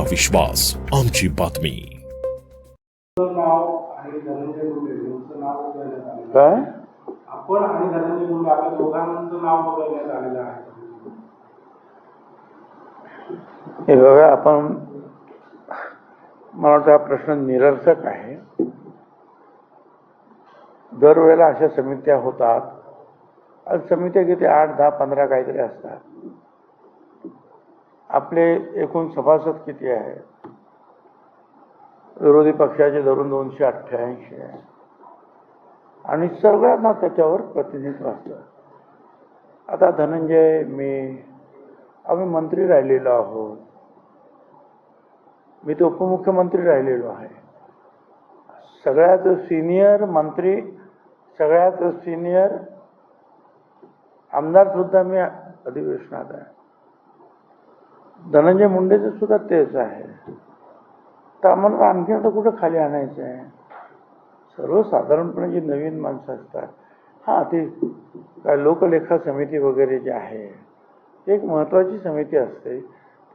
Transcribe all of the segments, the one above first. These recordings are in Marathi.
आमचा विश्वास आमची बातमी. आणि काय. आपण आणि धनंजय मुंडे आपल्या दोघांचं नाव बदलण्यात आलेलं आहे. हे बघा आपण मला वाटतं हा प्रश्न निरर्थक आहे. दरवेळेला अशा समित्या होतात. आज समित्या किती? आठ दहा पंधरा काहीतरी असतात. आपले एकूण सभासद किती आहे? विरोधी पक्षाचे धरून दोनशे अठ्ठ्याऐंशी आहे. आणि सगळ्यांना त्याच्यावर प्रतिनिधित्व असतं. आता धनंजय मी आम्ही मंत्री राहिलेलो आहोत. मी तो उपमुख्यमंत्री राहिलेलो आहे. सगळ्यात सिनियर मंत्री सगळ्यात सिनियर आमदार सुद्धा मी अधिवेशनात आहे. धनंजय मुंडेचं सुद्धा तेच आहे. तर आम्हाला आणखी आता कुठं खाली आणायचं आहे? सर्वसाधारणपणे जी नवीन माणसं असतात हां ते काय लोकलेखा समिती वगैरे जे आहे ती एक महत्त्वाची समिती असते.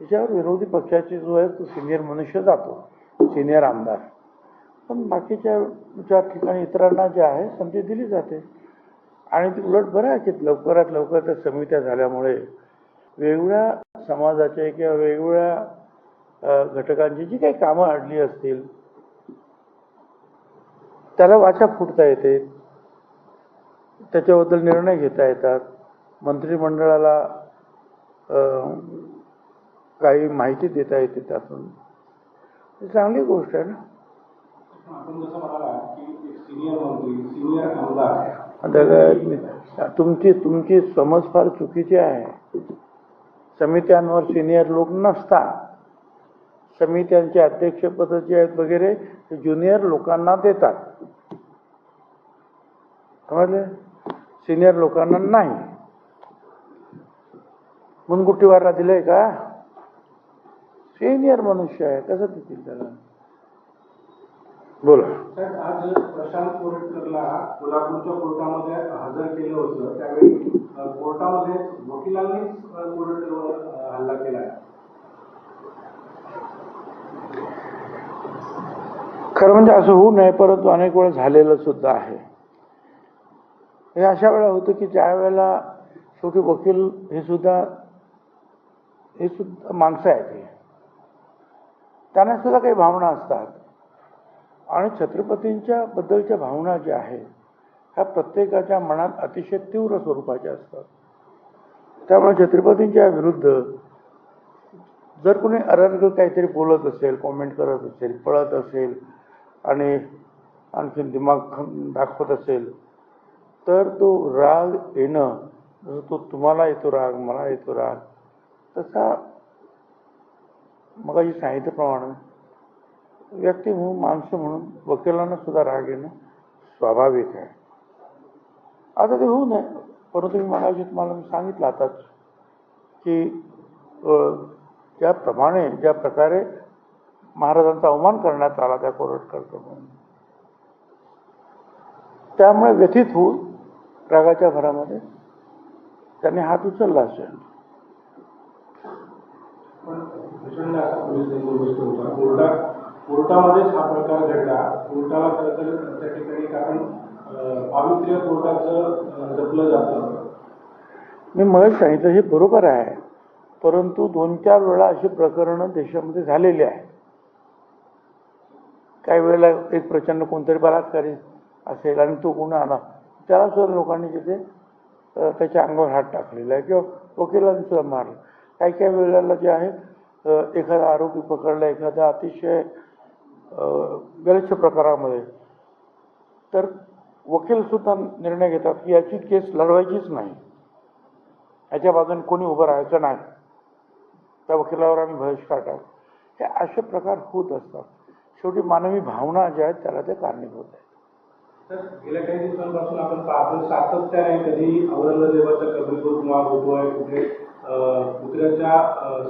त्याच्यावर विरोधी पक्षाचे जो आहे तो सिनियर मनुष्य जातो सिनियर आमदार. पण बाकीच्या ज्या ठिकाणी इतरांना जे आहे संधी दिली जाते. आणि ती उलट बरं आहे की लवकरात लवकर त्या समित्या झाल्यामुळे वेगवेगळ्या समाजाचे किंवा वेगवेगळ्या घटकांची जी काही कामं अडली असतील त्याला वाचा फुटता येते. त्याच्याबद्दल निर्णय घेता येतात. मंत्रिमंडळाला काही माहिती देता येते त्यातून. ही चांगली गोष्ट आहे ना. आता तुमची तुमची समज फार चुकीची आहे. समित्यांवर सिनियर लोक नसतात. समित्यांचे अध्यक्षपद जे आहेत वगैरे ते ज्युनियर लोकांना देतात. समजले? सिनियर लोकांना नाही. मुनगुट्टीवारला दिलंय का? सिनियर मनुष्य आहे कसं देतील त्याला? बोला. साहेब आज प्रशांत कोरटकरला कोल्हापूरच्या कोर्टामध्ये हजर केलं होतं. त्यावेळी कोर्टामध्ये वकिलांनीच अ, कोरेटकरवर अ, हल्ला केला आहे खरं म्हणजे असं होऊ नये परंतु अनेक वेळा झालेलं सुद्धा आहे. हे अशा वेळा होतं की ज्या वेळेला शेवटी वकील हे सुद्धा हे सुद्धा माणसं आहेत हे. त्यांना सुद्धा काही भावना असतात. आणि छत्रपतींच्या बद्दलच्या भावना ज्या आहेत ह्या प्रत्येकाच्या मनात अतिशय तीव्र स्वरूपाच्या असतात. त्यामुळे छत्रपतींच्या विरुद्ध जर कोणी अरर्ग काहीतरी बोलत असेल कॉमेंट करत असेल पळत असेल आणि आणखीन दिमाग दाखवत असेल तर तो राग येणं जसं तो तुम्हाला येतो राग मला येतो राग तसा मग सांगितल्याप्रमाणे व्यक्ती म्हणून माणसं म्हणून वकिलांना सुद्धा राग येणं स्वाभाविक आहे. आता ते होऊ नये परंतु मी मगाशी तुम्हाला मी सांगितलं आताच की ज्याप्रमाणे ज्या प्रकारे महाराजांचा अवमान करण्यात आला त्या कोरटकरकडून त्यामुळे व्यथित होऊन रागाच्या भरामध्ये त्यांनी हात उचलला असेल. कोर्टामध्येच हा प्रकार घडला. कोर्टाला खरं तर त्या ठिकाणी कारण पावित्र्य कोर्टाचं जपलं जातं मी मग सांगितलं हे बरोबर आहे. परंतु दोन चार वेळा अशी प्रकरणं देशामध्ये झालेली आहे काही वेळेला एक प्रचंड कोणतरी बलात्कारी असेल आणि तो गुन्हा आला त्याला सुद्धा लोकांनी तिथे त्याच्या अंगावर हात टाकलेला आहे किंवा वकिलांनी सुद्धा मारलं. काही काही वेळेला जे आहे एखादा आरोपी पकडला एखादा अतिशय अ, गलिच्छ प्रकारामध्ये तर वकील सुद्धा निर्णय घेतात की याची केस लढवायचीच नाही. याच्या बाजूने कोणी उभं राहायचं नाही. त्या वकिलावर आम्ही बहिष्कार टाकू हे असे प्रकार होत असतात. शेवटी मानवी भावना ज्या आहेत त्याला ते कारणीभूत आहेत. गेल्या काही दिवसांपासून आपण पाहतो सातत्याने कधी औरंगजेबाच्या कबरीवरून वाद होतोय कुठे कुत्र्याच्या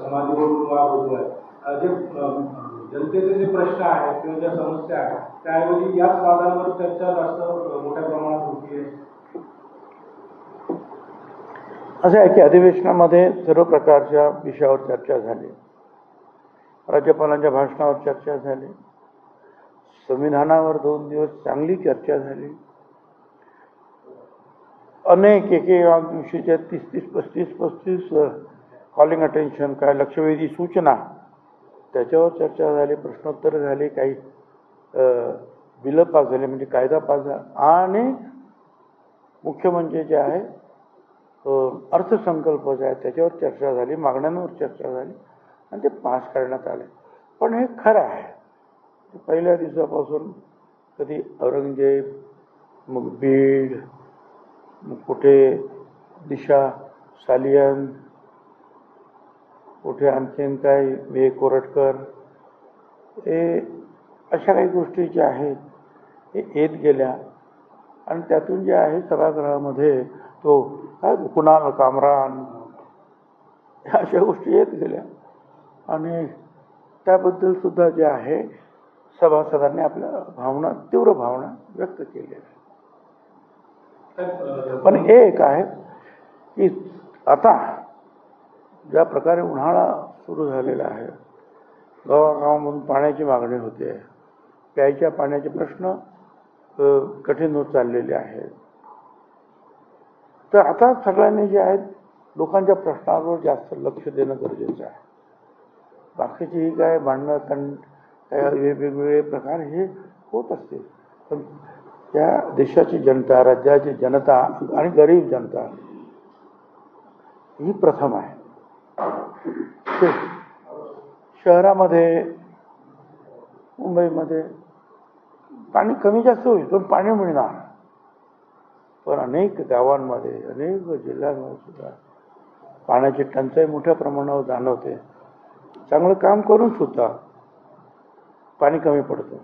समाधीवरून वाद होतोय जे जनतेचे जे प्रश्न आहेत किंवा ज्या समस्या आहेत त्याऐवजी याच वादांवर चर्चा जास्त मोठ्या प्रमाणात होतीये असं आहे की अधिवेशनामध्ये सर्व प्रकारच्या विषयावर चर्चा झाली. राज्यपालांच्या भाषणावर चर्चा झाली. संविधानावर दोन दिवस चांगली चर्चा झाली. अनेक एके दिवशीच्या तीस तीस पस्तीस पस्तीस कॉलिंग अटेन्शन काय लक्षवेधी सूचना त्याच्यावर चर्चा झाली प्रश्नोत्तर झाली काही बिलं पास झाले म्हणजे कायदा पास झाला आणि मुख्य म्हणजे जे आहे अर्थसंकल्प जे आहे त्याच्यावर चर्चा झाली मागण्यांवर चर्चा झाली आणि ते पास करण्यात आले. पण हे खरं आहे. पहिल्या दिवसापासून कधी औरंगजेब मग बीड मग कुठे दिशा सालियन कुठे आणखीन काय वे कोरटकर हे अशा काही गोष्टी ज्या आहेत हे येत गेल्या. आणि त्यातून जे आहे सभागृहामध्ये तो काय कुणाल कामरान ह्या अशा गोष्टी येत गेल्या. आणि त्याबद्दल सुद्धा जे आहे सभासदांनी आपल्या भावना तीव्र भावना व्यक्त केल्या पण हे एक आहे की आता ज्या प्रकारे उन्हाळा सुरू झालेला आहे गावागावामधून पाण्याची मागणी होते प्यायच्या पाण्याचे प्रश्न कठीण होत चाललेले आहेत. तर आता सगळ्यांनी जे आहेत लोकांच्या प्रश्नावर जास्त लक्ष देणं गरजेचं आहे. बाकीची ही काय भांडणं तण वेगवेगळे प्रकार हे होत असते. पण त्या देशाची जनता राज्याची जनता आणि गरीब जनता ही प्रथम आहे. शहरामध्ये मुंबईमध्ये पाणी कमी जास्त होईल पण पाणी मिळणार. पण अनेक गावांमध्ये अनेक जिल्ह्यांमध्ये सुद्धा पाण्याची टंचाई मोठ्या प्रमाणावर जाणवते. चांगलं काम करून सुद्धा पाणी कमी पडतं.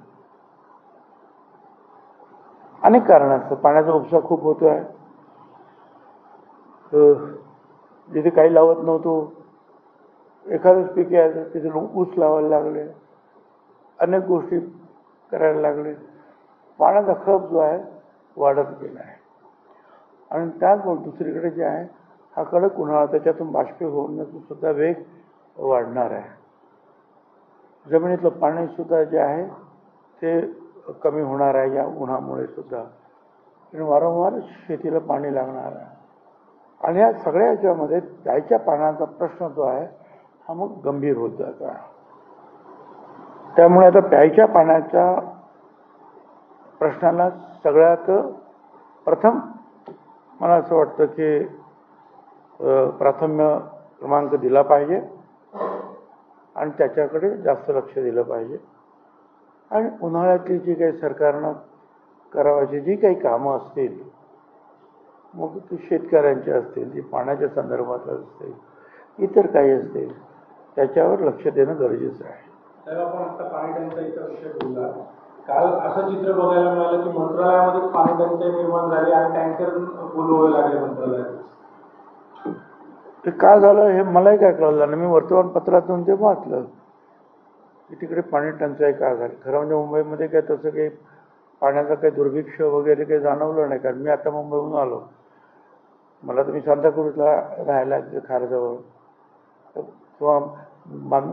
अनेक कारण असतं पाण्याचा उपसा खूप होतो आहे जिथे काही लावत नव्हतो एखादंच पीक यायचं तिथे ऊस लावायला लागले. अनेक गोष्टी करायला लागले. पाण्याचा खप जो आहे वाढत गेला आहे. आणि त्याचबरोबर दुसरीकडे जे आहे हा कडक उन्हाळा त्याच्यातून बाष्पी होण्याचा सुद्धा वेग वाढणार आहे. जमिनीतलं पाणीसुद्धा जे आहे ते कमी होणार आहे या उन्हामुळे सुद्धा. आणि वारंवार शेतीला पाणी लागणार आहे. आणि या सगळ्या याच्यामध्ये प्यायच्या पाण्याचा प्रश्न जो आहे हा मग गंभीर होत जातो आहे. त्यामुळे आता प्यायच्या पाण्याच्या प्रश्नाला सगळ्यात प्रथम मला असं वाटतं की प्राथम्य क्रमांक दिला पाहिजे. आणि त्याच्याकडे जास्त लक्ष दिलं पाहिजे. आणि उन्हाळ्यातली जी काही सरकारनं करावायची जी काही कामं असतील मग ती शेतकऱ्यांची असतील जी पाण्याच्या संदर्भात असतील इतर काही असतील त्याच्यावर लक्ष देणं गरजेचं आहे. आपण आता पाणी टंचाईचा विषय बोलला. काल असं चित्र बघायला मिळालं की मंत्रालयामध्ये पाणी टंचाई निर्माण झाली आणि टँकर बोलवावे लागले मंत्रालयात. ते काय झालं हे मलाही काय कळलं नाही. मी वर्तमानपत्रातून ते वाचलं की तिकडे पाणी टंचाई का झाली? खरं म्हणजे मुंबईमध्ये काय तसं काही पाण्याचं काही दुर्भिक्ष वगैरे काही जाणवलं नाही कारण मी आता मुंबईहून आलो. मला तुम्ही सांताक्रूजला राहायला खारजवळ. किंवा मान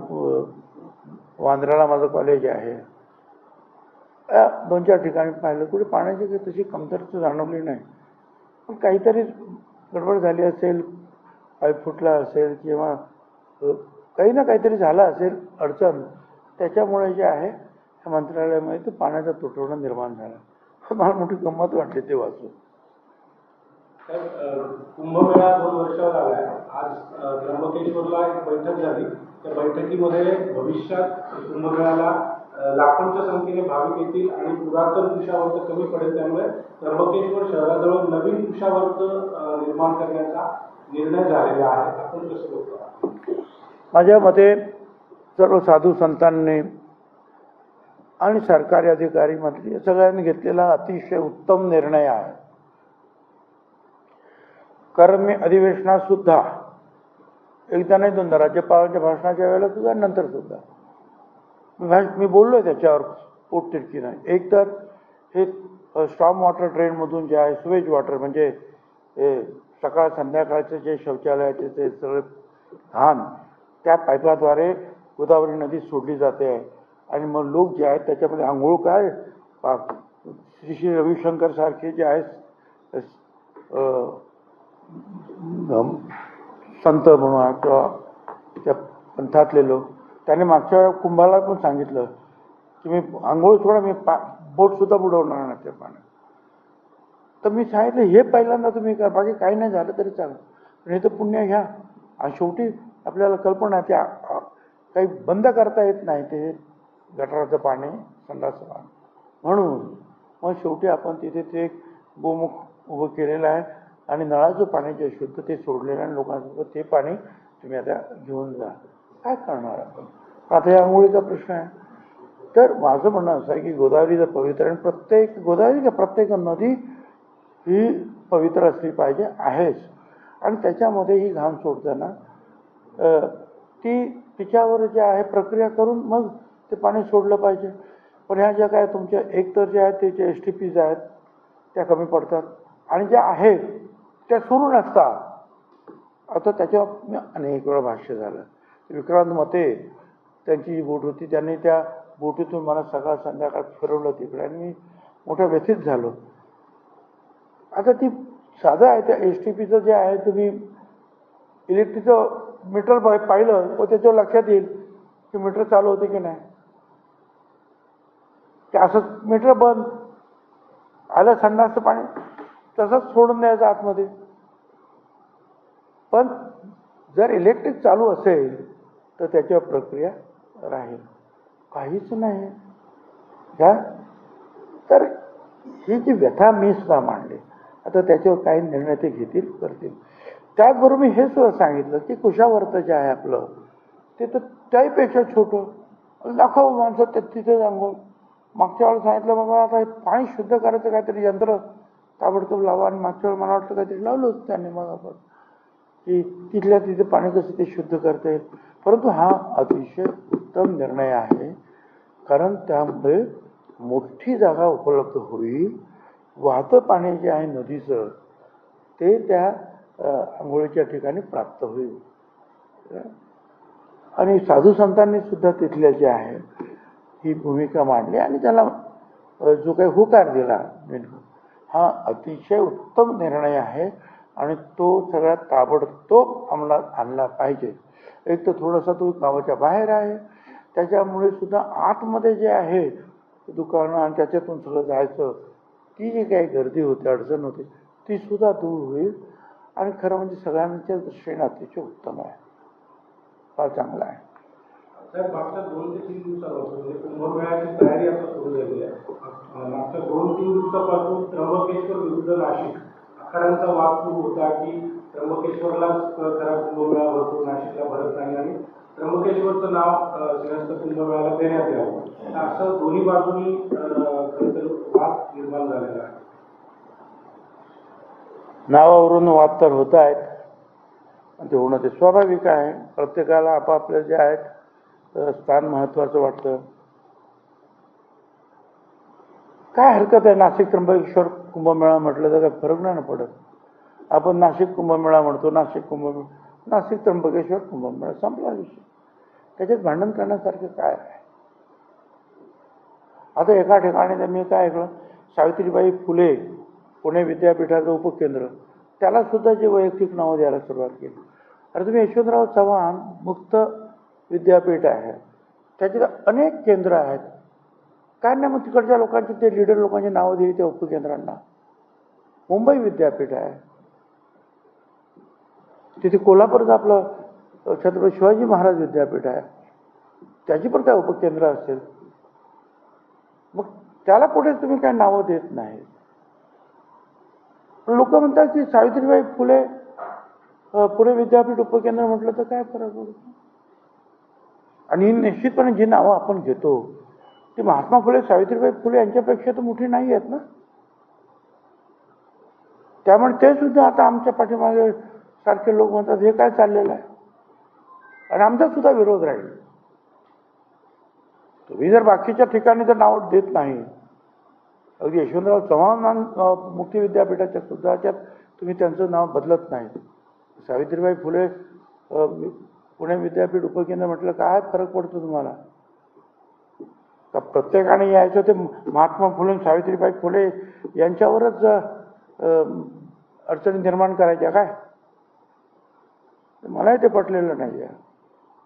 वांद्र्याला माझं कॉलेज आहे. दोन चार ठिकाणी पाहिलं कुठे पाण्याची काही तशी कमतरता जाणवली नाही. पण काहीतरी गडबड झाली असेल पाय फुटला असेल किंवा काही ना काहीतरी झाला असेल अडचण त्याच्यामुळे जे आहे त्या मंत्रालयामध्ये तो पाण्याचा तुटवडा निर्माण झाला. मला मोठी गंमत वाटली ते वाचून. कुंभमेळा दोन वर्षावर आलाय आज त्र्यंबकेश्वरला एक बैठक झाली. त्या बैठकीमध्ये भविष्यात कुंभमेळ्याला लाखोंच्या संख्येने भाविक येतील आणि पुरातन कुशावर्त कमी पडेल त्यामुळे त्र्यंबकेश्वर शहराजवळ नवीन कुशावर्त निर्माण करण्याचा निर्णय झालेले आहेत आपण कसं माझ्या मते सर्व साधू संतांनी आणि सरकारी अधिकारी मंत्री या सगळ्यांनी घेतलेला अतिशय उत्तम निर्णय आहे. कारण मी अधिवेशनात सुद्धा एकदा नाही दोनदा राज्यपालांच्या भाषणाच्या वेळेला सुद्धा नंतर सुद्धा. मी भाष मी बोललोय त्याच्यावर नाही. एक तर हे स्टॉम वॉटर ट्रेनमधून जे आहे सुवेज वॉटर म्हणजे हे सकाळ संध्याकाळचे जे शौचालयाचे ते सगळे घाण त्या पाईपाद्वारे गोदावरी नदी सोडली जाते. आहे आणि मग लोक जे आहेत त्याच्यामध्ये आंघोळ काय? पा- श्री श्री रविशंकर सारखे जे आहेत संत म्हणा किंवा त्या पंथातले लोक त्याने मागच्या कुंभाला पण सांगितलं की मी आंघोळ सोडा मी पा बोटसुद्धा बुडवणार नाही त्या पाण्यात. तर मी सांगितलं हे पहिल्यांदा तुम्ही करा बाकी काही नाही झालं तरी चालेल. पण हे तर पुण्य घ्या. आणि शेवटी आपल्याला कल्पना त्या काही बंद करता येत नाही ते गटाराचं पाणी संडासचं पाणी. म्हणून मग शेवटी आपण तिथे ते एक गोमुख उभं केलेलं आहे आणि नळाचं पाणी जे शुद्ध ते सोडलेलं आहे लोकांसोबत ते पाणी तुम्ही आता घेऊन जा. काय करणार आपण? आता या आंघोळीचा प्रश्न आहे. तर माझं म्हणणं असं आहे की गोदावरीचं पवित्र आणि प्रत्येक गोदावरी का प्रत्येक नदी ही पवित्र असली पाहिजे आहेच. आणि त्याच्यामध्ये ही घाम सोडताना ती तिच्यावर जे आहे प्रक्रिया करून मग ते पाणी सोडलं पाहिजे. पण ह्या ज्या काय तुमच्या एकतर जे आहेत ते जे एस टी पीज आहेत त्या कमी पडतात. आणि ज्या आहेत त्या सुरू नसतात. आता त्याच्यावर मी अनेक वेळा भाष्य झालं. विक्रांत मते त्यांची जी बोट होती त्यांनी त्या बोटीतून मला सकाळ संध्याकाळ फिरवलं तिकडे. आणि मी मोठ्या व्यथित झालो. आता ती साधं आहे त्या एस टी पीचं जे आहे तुम्ही इलेक्ट्रिकचं मीटर पाहिलं व त्याच्यावर लक्षात येईल की मीटर चालू होते की नाही. ते असं मीटर बंद. आलं संडासचं पाणी तसंच सोडून द्यायचं आतमध्ये. पण जर इलेक्ट्रिक चालू असेल तर त्याच्यावर प्रक्रिया राहील. काहीच नाही. ह्या तर ही जी व्यथा मी सुद्धा मांडली आता त्याच्यावर काही निर्णय ते घेतील करतील. त्याचबरोबर मी हे सुद्धा सांगितलं की कुशावर्त जे आहे आपलं ते तर त्याहीपेक्षा छोटं. लाखो माणसं ते तिथे आंघोळ मागच्या वेळेला सांगितलं बाबा आता हे पाणी शुद्ध करायचं काहीतरी यंत्र ताबडतोब लावा. आणि मागच्या वेळेला मला वाटतं काहीतरी लावलं होतं मग आपण की तिथल्या तिथे पाणी कसं ते शुद्ध करता येईल. परंतु हा अतिशय उत्तम निर्णय आहे कारण त्यामुळे मोठी जागा उपलब्ध होईल. वाहतं पाणी जे आहे नदीचं ते त्या आंघोळीच्या ठिकाणी प्राप्त होईल. आणि साधू संतांनी सुद्धा तिथल्या जे आहे ही भूमिका मांडली आणि त्याला जो काही होकार दिला मेनू हा अतिशय उत्तम निर्णय आहे आणि तो सगळ्यात ताबडतोब अंमलात आणला पाहिजे. एक तर थोडासा तो गावाच्या बाहेर आहे त्याच्यामुळे सुद्धा आतमध्ये जे आहे दुकानं आणि त्याच्यातून सगळं जायचं ती जी काही गर्दी होते अडचण होते ती सुद्धा दूर होईल. आणि खरं म्हणजे सगळ्यांच्या दृष्टीने अतिशय उत्तम आहे. फार चांगला आहे. साहेब मागच्या दोन ते तीन दिवसापासून म्हणजे कुंभमेळ्याची तयारी आता सुरू झाली आहे. अं, मागच्या दोन तीन दिवसापासून त्र्यंबकेश्वर विरुद्ध नाशिक अखाड्यांचा वाद सुरू होता की त्र्यंबकेश्वरलाच खरा कुंभमेळा भरतो नाशिकला भरत नाही आणि त्र्यंबकेश्वरचं नाव अं, श्रीरस्त कुंभमेळ्याला देण्यात यावं. असं दोन्ही बाजूनी खरं वाद निर्माण झालेला आहे. नावावरून वाद तर होत आहेत. ते होणं ते स्वाभाविक आहे. प्रत्येकाला आपापल्या जे आहेत स्थान महत्वाचं वाटतं. काय हरकत आहे? नाशिक त्र्यंबकेश्वर कुंभमेळा म्हटलं तर काय फरक नाही ना पडत. आपण नाशिक कुंभमेळा म्हणतो नाशिक कुंभमेळा नाशिक त्र्यंबकेश्वर कुंभमेळा संपला विषय. त्याच्यात भांडण करण्यासारखं काय आहे? आता एका ठिकाणी तर मी काय ऐकलं सावित्रीबाई फुले पुणे विद्यापीठाचं उपकेंद्र त्यालासुद्धा जे वैयक्तिक नावं द्यायला सुरुवात केली. अरे तुम्ही यशवंतराव चव्हाण मुक्त विद्यापीठ आहे. त्याच्यात अनेक केंद्र आहेत. काय नाही मग तिकडच्या लोकांची ते लिडर लोकांची नावं दिली त्या उपकेंद्रांना. मुंबई विद्यापीठ आहे. तिथे कोल्हापूरचं आपलं छत्रपती शिवाजी महाराज विद्यापीठ आहे. त्याची पण काय उपकेंद्र असेल? मग त्याला पुढे तुम्ही काय नावं देत नाही. लोक म्हणतात की सावित्रीबाई फुले पुणे विद्यापीठ उपकेंद्र म्हटलं तर काय फरक पडतो? आणि निश्चितपणे जी नावं आपण घेतो ती महात्मा फुले सावित्रीबाई फुले यांच्यापेक्षा तर मोठी नाही आहेत ना? त्यामुळे ते सुद्धा आता आमच्या पाठीमागे सारखे लोक म्हणतात हे काय चाललेलं आहे? आणि आमचा सुद्धा विरोध राहील. तुम्ही जर बाकीच्या ठिकाणी जर नाव देत नाही अगदी यशवंतराव चव्हाण मुक्ती विद्यापीठाच्या सुद्धा त्यात तुम्ही त्यांचं नाव बदलत नाही. सावित्रीबाई फुले पुणे विद्यापीठ उपकेंद्र म्हटलं काय फरक पडतो तुम्हाला? का प्रत्येकाने यायचं ते महात्मा फुले सावित्रीबाई फुले यांच्यावरच अडचणी निर्माण करायच्या काय? मलाही ते पटलेलं नाही आहे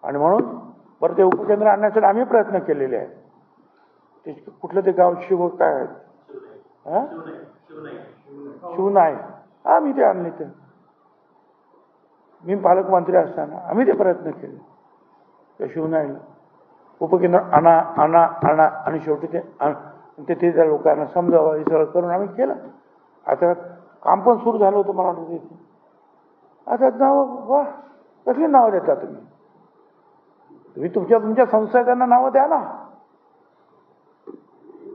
आणि म्हणून बरं ते उपकेंद्र आणण्यासाठी आम्ही प्रयत्न केलेले आहेत. ते कुठलं ते गाव शिव काय आहे? हा? शिवनाय हा मी ते आणले ते. मी पालकमंत्री असताना आम्ही ते प्रयत्न केले. त्या शिवनाईला उपकेंद्र आणा आणा आणा आणि शेवटी ते आण- ते ते त्या लोकांना समजावं हे सगळं करून आम्ही केलं. आता काम पण सुरू झालं होतं मला वाटतं तिथे. आता नाव वा कसली नावं देता तुम्ही? तुम्ही तुमच्या तुमच्या संस्थांना नावं द्या ना.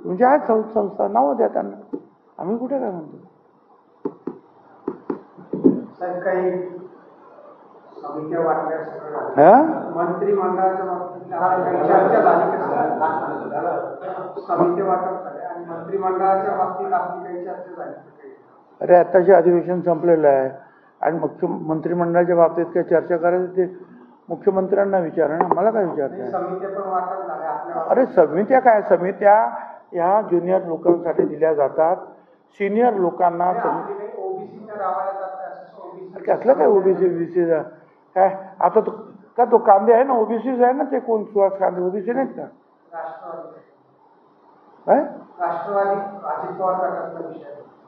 तुमच्या आहेत संस्था नावं द्या त्यांना. आम्ही कुठे काय म्हणतो? अरे आत्ताचे अधिवेशन संपलेलं आहे. आणि मुख्य मंत्रिमंडळाच्या बाबतीत काही चर्चा करायची ते मुख्यमंत्र्यांना विचारा ना मला काय विचारते आपल्या अरे समित्या काय? समित्या ह्या ज्युनियर लोकांसाठी दिल्या जातात. सिनियर लोकांना ओबीसी कसलं काय ओबीसी बीसी काय? आता तो का तो कांदे आहे ना ओबीसीच आहे ना ते कोण? सुहास कांदे ओबीसी नाहीत का? राष्ट्रवादी.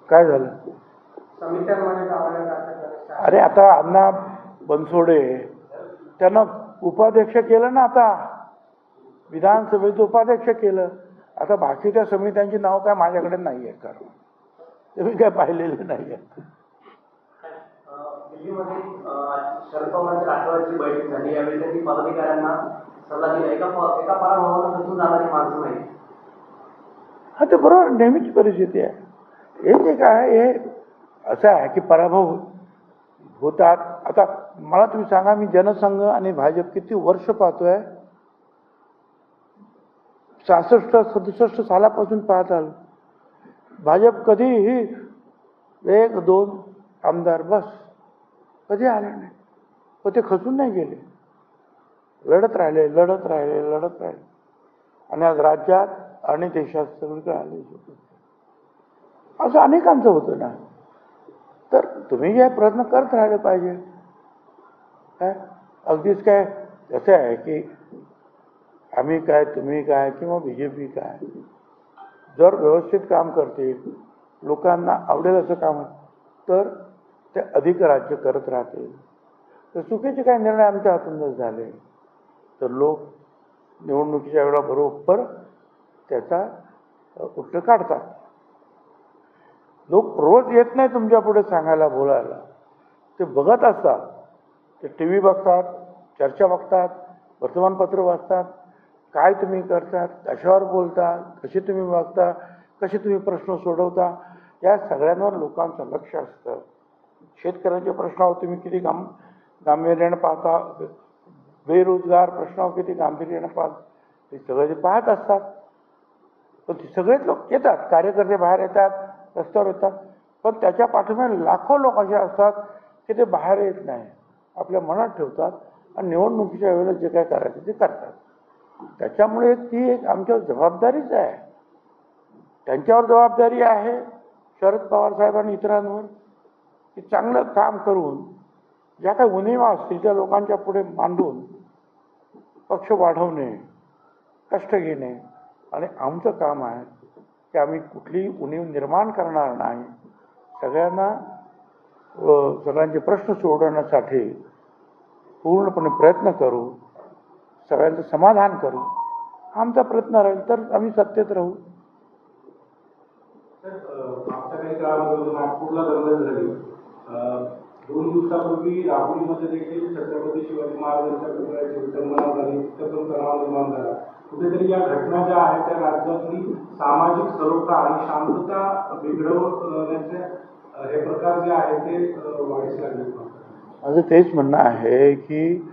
काय? झालं? अरे आता अण्णा बनसोडे त्यांना उपाध्यक्ष केलं ना आता? विधानसभेचं उपाध्यक्ष केलं. आता बाकीच्या समित्यांची नाव काय माझ्याकडे नाही आहे कारण ते मी काय पाहिलेलं नाही आहे दिल्लीमध्ये अ, शरद पवारांच्या राष्ट्रवादीची बैठक झाली. यावेळी त्यांनी पदाधिकाऱ्यांना सल्ला दिला. एका प- एका पराभवाला खचून जाणारी माणसं नाही हा ते बरोबर नेहमीची परिस्थिती आहे. हे जे काय हे असं आहे की पराभव होतात. आता मला तुम्ही सांगा मी जनसंघ आणि भाजप किती वर्ष पाहतोय? सहासष्ट सदुसष्ट सालापासून पाहत आलो. भाजप कधीही एक दोन आमदार बस कधी आले नाही. पण ते खचून नाही गेले. लढत राहिले लढत राहिले लढत राहिले. आणि आज राज्यात आणि देशात सगळीकडे आले. असं अनेकांचं होतं ना. तर तुम्ही जे प्रयत्न करत राहिले पाहिजे. काय अगदीच काय असं आहे की आम्ही काय तुम्ही काय किंवा बी जे पी काय? जर व्यवस्थित काम करतील लोकांना आवडेल असं काम तर ते अधिक राज्य करत राहतील. तर चुकीचे काही निर्णय आमच्या हातून जर झाले. तर लोक निवडणुकीच्या वेळा बरोबर त्याचा अ, उठलं काढतात. लोक रोज येत नाही तुमच्यापुढे सांगायला बोलायला. ते बघत असतात. ते टी व्ही बघतात चर्चा बघतात वर्तमानपत्र वाचतात. काय तुम्ही करतात कशावर बोलता कसे तुम्ही वागता कसे तुम्ही प्रश्न सोडवता या सगळ्यांवर लोकांचं लक्ष असतं. शेतकऱ्यांच्या प्रश्नावर तुम्ही किती गाम गांभीर्यानं पाहता बेरोजगार प्रश्नावर किती गांभीर्यानं पाहता ते सगळे ते पाहत असतात. पण ते सगळेच लोक येतात कार्यकर्ते बाहेर येतात रस्त्यावर येतात. पण त्याच्या पाठीमागे लाखो लोक असे असतात की ते बाहेर येत नाही. आपल्या मनात ठेवतात आणि निवडणुकीच्या वेळेला जे काय करायचं ते करतात. त्याच्यामुळे ती एक आमच्यावर जबाबदारीच आहे. त्यांच्यावर जबाबदारी आहे. शरद पवार साहेब आणि इतरांवर की चांगलं काम करून ज्या काही उणिवा असतील त्या लोकांच्या पुढे मांडून पक्ष वाढवणे कष्ट घेणे. आणि आमचं काम आहे की आम्ही कुठलीही उणीव निर्माण करणार नाही. सगळ्यांना सगळ्यांचे प्रश्न सोडवण्यासाठी पूर्णपणे प्रयत्न करू सगळ्यांचं समाधान करू. आमचा प्रयत्न राहील तर आम्ही सत्तेत राहू. दोन दिवसापूर्वी राहुरीमध्ये देखील छत्रपती शिवाजी महाराजांच्या पुतळ्याची विटंबना झाली तिथं पण तणाव निर्माण झाला. कुठेतरी या घटना ज्या आहेत त्या राज्यातली सामाजिक सलोखा आणि शांतता बिघडवण्याचे हे प्रकार जे आहेत ते वाढीस लागले. माझं तेच म्हणणं आहे की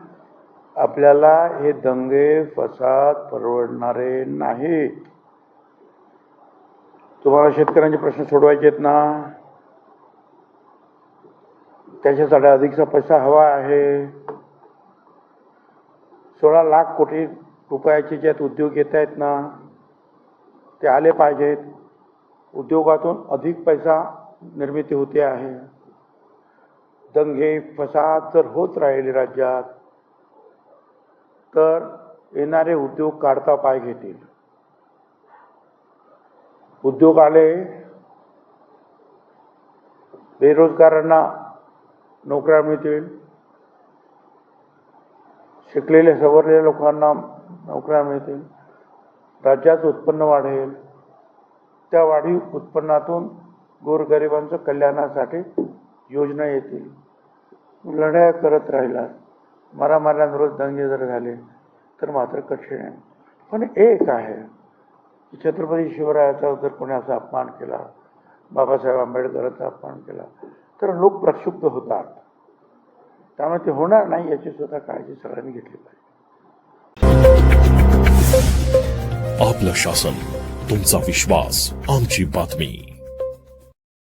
आपल्याला हे दंगे फसाद परवडणारे नाहीत. तुम्हाला शेतकऱ्यांचे प्रश्न सोडवायचे आहेत ना? त्याच्यासाठी अधिकचा पैसा हवा आहे. सोळा लाख कोटी रुपयाचे ज्यात उद्योग येत आहेत ना ते आले पाहिजेत. उद्योगातून अधिक पैसा निर्मिती होते आहे. दंगे फसाद जर होत राहिले राज्यात तर येणारे उद्योग काढता पाय घेतील. उद्योग आले बेरोजगारांना नोकऱ्या मिळतील. शिकलेल्या सवरलेल्या लोकांना नोकऱ्या मिळतील राज्याचं उत्पन्न वाढेल त्या वाढीव उत्पन्नातून गोरगरिबांचं कल्याणासाठी योजना येतील. लढाया करत राहिलात. मारामाऱ्यान रोज दंगे जर झाले तर मात्र कठीण आहे. पण एक आहे. छत्रपती शिवरायाचा जर कोणी असा अपमान केला बाबासाहेब आंबेडकरांचा अपमान केला तर लोक प्रक्षुब्ध होतात. त्यामुळे ते होणार नाही याची सुद्धा काळजी सगळ्यांनी घेतली पाहिजे. आपलं शासन तुमचा विश्वास आमची बातमी.